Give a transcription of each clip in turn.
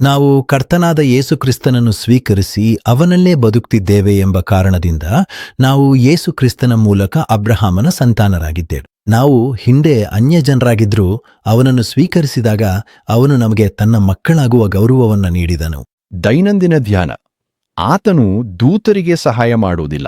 ನಾವು ಕರ್ತನಾದ ಯೇಸುಕ್ರಿಸ್ತನನ್ನು ಸ್ವೀಕರಿಸಿ ಅವನಲ್ಲೇ ಬದುಕ್ತಿದ್ದೇವೆ ಎಂಬ ಕಾರಣದಿಂದ ನಾವು ಯೇಸುಕ್ರಿಸ್ತನ ಮೂಲಕ ಅಬ್ರಹಾಮನ ಸಂತಾನರಾಗಿದ್ದೇವೆ. ನಾವು ಹಿಂದೆ ಅನ್ಯ ಜನರಾಗಿದ್ರೂ ಅವನನ್ನು ಸ್ವೀಕರಿಸಿದಾಗ ಅವನು ನಮಗೆ ತನ್ನ ಮಕ್ಕಳಾಗುವ ಗೌರವವನ್ನು ನೀಡಿದನು. ದೈನಂದಿನ ಧ್ಯಾನ. ಆತನು ದೂತರಿಗೆ ಸಹಾಯ ಮಾಡುವುದಿಲ್ಲ.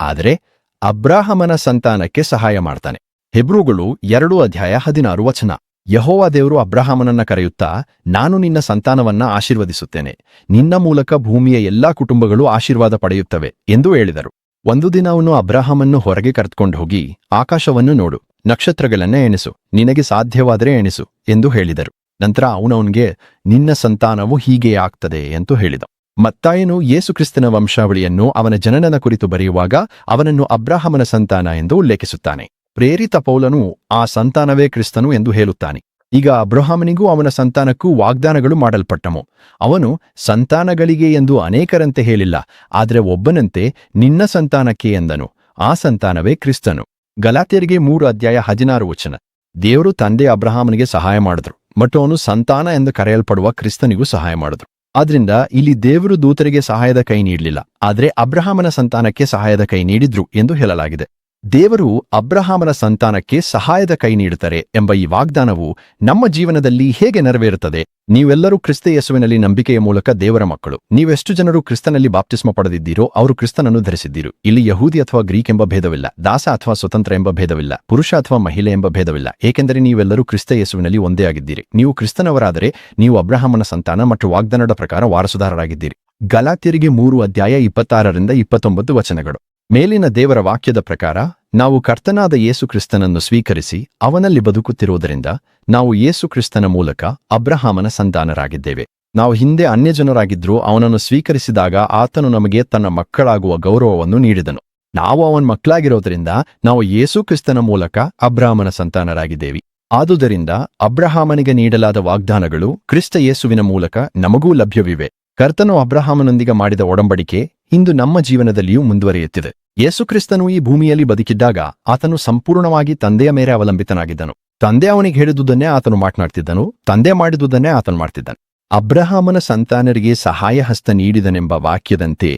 ಆದರೆ ಅಬ್ರಾಹಮನ ಸಂತಾನಕ್ಕೆ ಸಹಾಯ ಮಾಡ್ತಾನೆ. ಹೆಬ್ರುಗಳು ಎರಡು ಅಧ್ಯಾಯ ಹದಿನಾರು ವಚನ. ಯಹೋವ ದೇವರು ಅಬ್ರಹಾಮನನ್ನ ಕರೆಯುತ್ತಾ, ನಾನು ನಿನ್ನ ಸಂತಾನವನ್ನ ಆಶೀರ್ವದಿಸುತ್ತೇನೆ. ನಿನ್ನ ಮೂಲಕ ಭೂಮಿಯ ಎಲ್ಲಾ ಕುಟುಂಬಗಳು ಆಶೀರ್ವಾದ ಪಡೆಯುತ್ತವೆ ಎಂದು ಹೇಳಿದರು. ಒಂದು ದಿನ ಅವನು ಅಬ್ರಹಾಮನ್ನು ಹೊರಗೆ ಕರೆದುಕೊಂಡು ಹೋಗಿ, ಆಕಾಶವನ್ನು ನೋಡು, ನಕ್ಷತ್ರಗಳನ್ನೇ ಎಣಿಸು, ನಿನಗೆ ಸಾಧ್ಯವಾದರೆ ಎಣಿಸು ಎಂದು ಹೇಳಿದರು. ನಂತರ ಅವನವನಿಗೆ ನಿನ್ನ ಸಂತಾನವು ಹೀಗೆ ಆಗ್ತದೆ ಎಂದು ಹೇಳಿದ ಮತ್ತಾಯನು ಯೇಸುಕ್ರಿಸ್ತನ ವಂಶಾವಳಿಯನ್ನು ಅವನ ಜನನನ ಕುರಿತು ಬರೆಯುವಾಗ ಅವನನ್ನು ಅಬ್ರಾಹಮನ ಸಂತಾನ ಎಂದು ಉಲ್ಲೇಖಿಸುತ್ತಾನೆ. ಪ್ರೇರಿತ ಪೌಲನು ಆ ಸಂತಾನವೇ ಕ್ರಿಸ್ತನು ಎಂದು ಹೇಳುತ್ತಾನೆ. ಈಗ ಅಬ್ರಹಾಮನಿಗೂ ಅವನ ಸಂತಾನಕ್ಕೂ ವಾಗ್ದಾನಗಳು ಮಾಡಲ್ಪಟ್ಟವು. ಅವನು ಸಂತಾನಗಳಿಗೆ ಎಂದು ಅನೇಕರಂತೆ ಹೇಳಿಲ್ಲ, ಆದರೆ ಒಬ್ಬನಂತೆ ನಿನ್ನ ಸಂತಾನಕ್ಕೆ ಎಂದನು, ಆ ಸಂತಾನವೇ ಕ್ರಿಸ್ತನು. ಗಲಾತ್ಯರಿಗೆ ಮೂರು ಅಧ್ಯಾಯ ಹದಿನಾರು ವಚನ. ದೇವರು ತಂದೆ ಅಬ್ರಹಾಮನಿಗೆ ಸಹಾಯ ಮಾಡಿದ್ರು, ಮತ್ತು ಅವನು ಸಂತಾನ ಎಂದು ಕರೆಯಲ್ಪಡುವ ಕ್ರಿಸ್ತನಿಗೂ ಸಹಾಯ ಮಾಡಿದ್ರು. ಆದ್ರಿಂದ ಇಲ್ಲಿ ದೇವರು ದೂತರಿಗೆ ಸಹಾಯದ ಕೈ ನೀಡಲಿಲ್ಲ, ಆದರೆ ಅಬ್ರಹಾಮನ ಸಂತಾನಕ್ಕೆ ಸಹಾಯದ ಕೈ ನೀಡಿದ್ರು ಎಂದು ಹೇಳಲಾಗಿದೆ. ದೇವರು ಅಬ್ರಹಾಮನ ಸಂತಾನಕ್ಕೆ ಸಹಾಯದ ಕೈ ನೀಡುತ್ತಾರೆ ಎಂಬ ಈ ವಾಗ್ದಾನವು ನಮ್ಮ ಜೀವನದಲ್ಲಿ ಹೇಗೆ ನೆರವೇರುತ್ತದೆ? ನೀವೆಲ್ಲರೂ ಕ್ರಿಸ್ತ ಯೇಸುವಿನಲ್ಲಿ ನಂಬಿಕೆಯ ಮೂಲಕ ದೇವರ ಮಕ್ಕಳು. ನೀವೆಷ್ಟು ಜನರು ಕ್ರಿಸ್ತನಲ್ಲಿ ಬಾಪ್ತಿಸ್ಮ ಪಡೆದಿದ್ದೀರೋ ಅವರು ಕ್ರಿಸ್ತನನ್ನು ಧರಿಸಿದ್ದೀರು. ಇಲ್ಲಿ ಯಹೂದಿ ಅಥವಾ ಗ್ರೀಕ್ ಎಂಬ ಭೇದವಿಲ್ಲ. ದಾಸ ಅಥವಾ ಸ್ವತಂತ್ರ ಎಂಬ ಭೇದವಿಲ್ಲ. ಪುರುಷ ಅಥವಾ ಮಹಿಳೆ ಎಂಬ ಭೇದವಿಲ್ಲ. ಏಕೆಂದರೆ ನೀವೆಲ್ಲರೂ ಕ್ರಿಸ್ತ ಯೇಸುವಿನಲ್ಲಿ ಒಂದೇ ಆಗಿದ್ದೀರಿ. ನೀವು ಕ್ರಿಸ್ತನವರಾದರೆ ನೀವು ಅಬ್ರಹಾಮನ ಸಂತಾನ ಮತ್ತು ವಾಗ್ದಾನದ ಪ್ರಕಾರ ವಾರಸುದಾರರಾಗಿದ್ದೀರಿ. ಗಲಾತಿಯರಿಗೆ ಮೂರು ಅಧ್ಯಾಯ ಇಪ್ಪತ್ತಾರರಿಂದ ಇಪ್ಪತ್ತೊಂಬತ್ತು ವಚನಗಳು. ಮೇಲಿನ ದೇವರ ವಾಕ್ಯದ ಪ್ರಕಾರ, ನಾವು ಕರ್ತನಾದ ಯೇಸುಕ್ರಿಸ್ತನನ್ನು ಸ್ವೀಕರಿಸಿ ಅವನಲ್ಲಿ ಬದುಕುತ್ತಿರುವುದರಿಂದ ನಾವು ಯೇಸುಕ್ರಿಸ್ತನ ಮೂಲಕ ಅಬ್ರಹಾಮನ ಸಂತಾನರಾಗಿದ್ದೇವೆ. ನಾವು ಹಿಂದೆ ಅನ್ಯಜನರಾಗಿದ್ರೂ ಅವನನ್ನು ಸ್ವೀಕರಿಸಿದಾಗ ಆತನು ನಮಗೆ ತನ್ನ ಮಕ್ಕಳಾಗುವ ಗೌರವವನ್ನು ನೀಡಿದನು. ನಾವು ಅವನ ಮಕ್ಕಳಾಗಿರೋದ್ರಿಂದ ನಾವು ಯೇಸುಕ್ರಿಸ್ತನ ಮೂಲಕ ಅಬ್ರಹಾಮನ ಸಂತಾನರಾಗಿದ್ದೇವೆ. ಆದುದರಿಂದ ಅಬ್ರಹಾಮನಿಗೆ ನೀಡಲಾದ ವಾಗ್ದಾನಗಳು ಕ್ರಿಸ್ತ ಯೇಸುವಿನ ಮೂಲಕ ನಮಗೂ ಲಭ್ಯವಿವೆ. ಕರ್ತನು ಅಬ್ರಹಾಮನೊಂದಿಗೆ ಮಾಡಿದ ಒಡಂಬಡಿಕೆ ಇಂದು ನಮ್ಮ ಜೀವನದಲ್ಲಿಯೂ ಮುಂದುವರಿಯುತ್ತಿದೆ. ಯೇಸುಕ್ರಿಸ್ತನು ಈ ಭೂಮಿಯಲ್ಲಿ ಬದುಕಿದ್ದಾಗ ಆತನು ಸಂಪೂರ್ಣವಾಗಿ ತಂದೆಯ ಮೇಲೆ ಅವಲಂಬಿತನಾಗಿದ್ದನು. ತಂದೆ ಅವನಿಗೆ ಹೇಳಿದುದನ್ನೇ ಆತನು ಮಾತನಾಡ್ತಿದ್ದನು, ತಂದೆ ಮಾಡಿದುದನ್ನೇ ಆತನು ಮಾಡ್ತಿದ್ದನು. ಅಬ್ರಹಾಮನ ಸಂತಾನರಿಗೆ ಸಹಾಯ ಹಸ್ತ ನೀಡಿದನೆಂಬ ವಾಕ್ಯದಂತೆ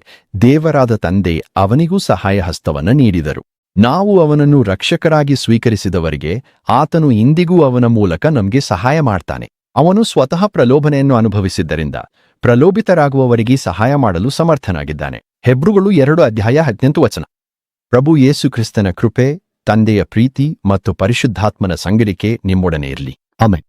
ದೇವರಾದ ತಂದೆ ಅವನಿಗೂ ಸಹಾಯ ಹಸ್ತವನ್ನು ನೀಡಿದರು. ನಾವು ಅವನನ್ನು ರಕ್ಷಕರಾಗಿ ಸ್ವೀಕರಿಸಿದವರಿಗೆ ಆತನು ಇಂದಿಗೂ ಅವನ ಮೂಲಕ ನಮಗೆ ಸಹಾಯ ಮಾಡ್ತಾನೆ. ಅವನು ಸ್ವತಃ ಪ್ರಲೋಭನೆಯನ್ನು ಅನುಭವಿಸಿದ್ದರಿಂದ ಪ್ರಲೋಭಿತರಾಗುವವರಿಗೆ ಸಹಾಯ ಮಾಡಲು ಸಮರ್ಥನಾಗಿದ್ದಾನೆ. ಹೆಬ್ರುಗಳು ಎರಡು ಅಧ್ಯಾಯ ಹದಿನೆಂಟು ವಚನ. ಪ್ರಭು ಯೇಸು ಕ್ರಿಸ್ತನ ಕೃಪೆ, ತಂದೆಯ ಪ್ರೀತಿ ಮತ್ತು ಪರಿಶುದ್ಧಾತ್ಮನ ಸಂಗಡಿಕೆ ನಿಮ್ಮೊಡನೆ ಇರಲಿ. ಆಮೆನ್.